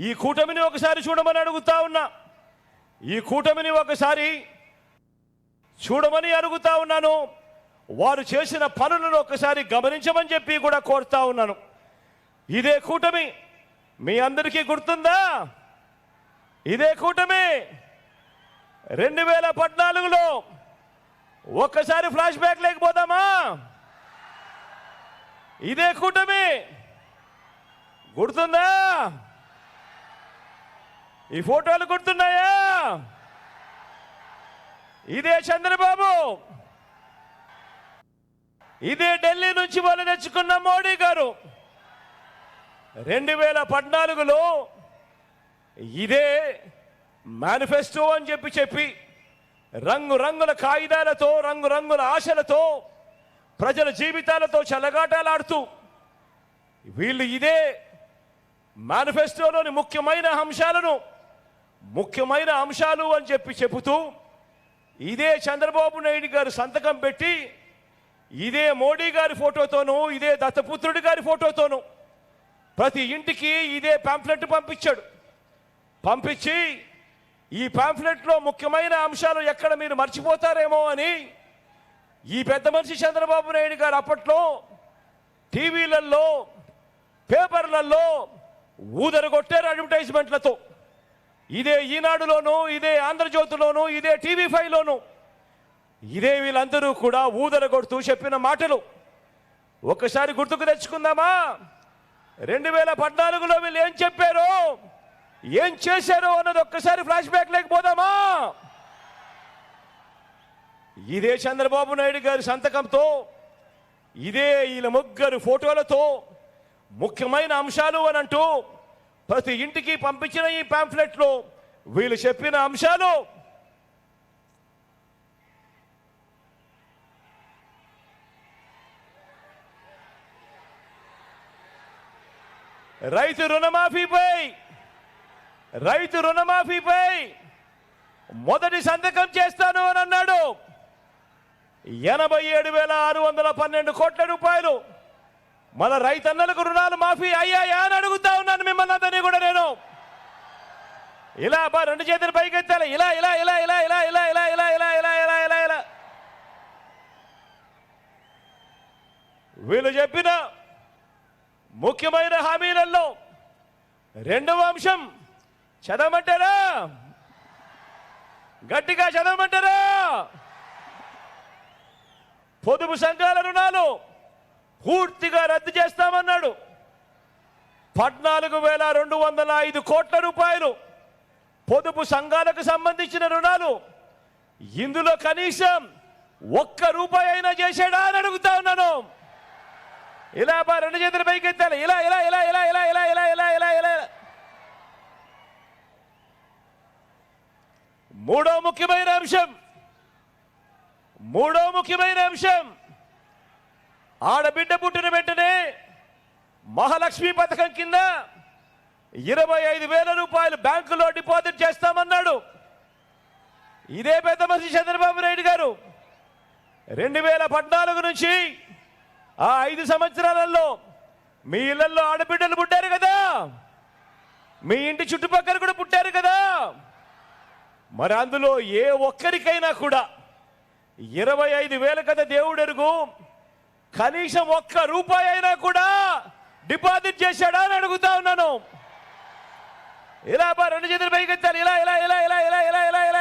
ఈ కూటమిని ఒకసారి చూడమని అడుగుతా ఉన్నా. ఈ కూటమిని ఒకసారి చూడమని అడుగుతా ఉన్నాను. వారు చేసిన పనులను ఒకసారి గమనించమని చెప్పి కూడా కోరుతా ఉన్నాను. ఇదే కూటమి. మీ అందరికీ గుర్తుందా? ఇదే కూటమి. రెండు వేల పద్నాలుగులో ఒక్కసారి ఫ్లాష్ బ్యాక్ లేకపోదామా? ఇదే కూటమి. గుర్తుందా? ఈ ఫోటోలు గుర్తున్నాయా? ఇదే చంద్రబాబు. ఇదే ఢిల్లీ నుంచి వాళ్ళు తెచ్చుకున్న మోడీ గారు. రెండు వేల పద్నాలుగులో ఇదే మేనిఫెస్టో అని చెప్పి చెప్పి రంగు రంగుల కాగితాలతో రంగు రంగుల ఆశలతో ప్రజల జీవితాలతో చెలగాటాలాడుతూ వీళ్ళు ఇదే మేనిఫెస్టోలోని ముఖ్యమైన అంశాలను ముఖ్యమైన అంశాలు అని చెప్పి చెబుతూ ఇదే చంద్రబాబు నాయుడు గారు సంతకం పెట్టి ఇదే మోడీ గారి ఫోటోతోనూ ఇదే దత్తపుత్రుడి గారి ఫోటోతోనూ ప్రతి ఇంటికి ఇదే పాంఫ్లెట్ పంపించాడు. పంపించి ఈ పాంఫ్లెట్లో ముఖ్యమైన అంశాలు ఎక్కడ మీరు మర్చిపోతారేమో అని ఈ పెద్ద మనిషి చంద్రబాబు నాయుడు గారు అప్పట్లో టీవీలలో పేపర్లలో ఊదరగొట్టారు అడ్వర్టైజ్మెంట్లతో ఇదే ఈనాడులోను ఇదే ఆంధ్రజ్యోతిలోను ఇదే టీవీ ఫైవ్లోను. ఇదే వీళ్ళందరూ కూడా ఊదరగొడుతూ చెప్పిన మాటలు. ఒక్కసారి గుర్తుకు తెచ్చుకుందామా? రెండు వేల పద్నాలుగులో వీళ్ళు ఏం చెప్పారు ఏం చేశారు అన్నది ఒక్కసారి ఫ్లాష్ బ్యాక్ లేకపోదామా? ఇదే చంద్రబాబు నాయుడు గారి సంతకంతో ఇదే వీళ్ళ ముగ్గురు ఫోటోలతో ముఖ్యమైన అంశాలు అని అంటూ ప్రతి ఇంటికి పంపించిన ఈ పాంఫ్లెట్లో వీళ్ళు చెప్పిన అంశాలు. రైతు రుణమాఫీపై రైతు రుణమాఫీపై మొదటి సంతకం చేస్తాను అని అన్నాడు. ఎనభై ఏడు వేల ఆరు వందల పన్నెండు కోట్ల రూపాయలు మన రైతన్నలకు రుణాలు మాఫీ అయ్యాయా అని అడుగుతా ఉన్నాను మిమ్మల్ని అందరినీ కూడా నేను ఇలా బా రెండు చేతులు పైకి ఎత్తాలి ఇలా ఇలా ఇలా ఇలా ఇలా ఇలా ఇలా ఇలా ఇలా ఇలా ఇలా ఇలా ఇలా వీళ్ళు చెప్పిన ముఖ్యమైన హామీలలో రెండవ అంశం చదవమంటారా గట్టిగా చదవమంటారా పొదుపు సంఘాల రుణాలు పూర్తిగా రద్దు చేస్తామన్నాడు పద్నాలుగు వేల రెండు వందల ఐదు కోట్ల రూపాయలు పొదుపు సంఘాలకు సంబంధించిన రుణాలు ఇందులో కనీసం ఒక్క రూపాయి అయినా చేశాడా అని అడుగుతా ఉన్నాను ఇలా బా రెండు చేతుల పైకి ఎత్తాలి ఇలా ఇలా ఇలా ఇలా ఇలా ఇలా ఇలా ఇలా ఇలా ఇలా మూడో ముఖ్యమైన అంశం మూడో ముఖ్యమైన అంశం ఆడబిడ్డ పుట్టిన వెంటనే మహాలక్ష్మి పథకం కింద ఇరవై ఐదు వేల రూపాయలు బ్యాంకులో డిపాజిట్ చేస్తామన్నాడు. ఇదే పెద్ద మనిషి చంద్రబాబు నాయుడు గారు. రెండు వేల పద్నాలుగు నుంచి ఆ ఐదు సంవత్సరాలలో మీ ఇళ్ళలో ఆడబిడ్డలు పుట్టారు కదా. మీ ఇంటి చుట్టుపక్కల కూడా పుట్టారు కదా. మరి అందులో ఏ ఒక్కరికైనా కూడా ఇరవై ఐదు వేల కదా దేవుడెరుగు కనీసం ఒక్క రూపాయి అయినా కూడా డిపాజిట్ చేశాడా అని అడుగుతా ఉన్నాను. ఇలా రెండు చేతులు పైకి ఎత్తాలి ఇలా ఇలా ఇలా ఇలా ఇలా ఇలా ఇలా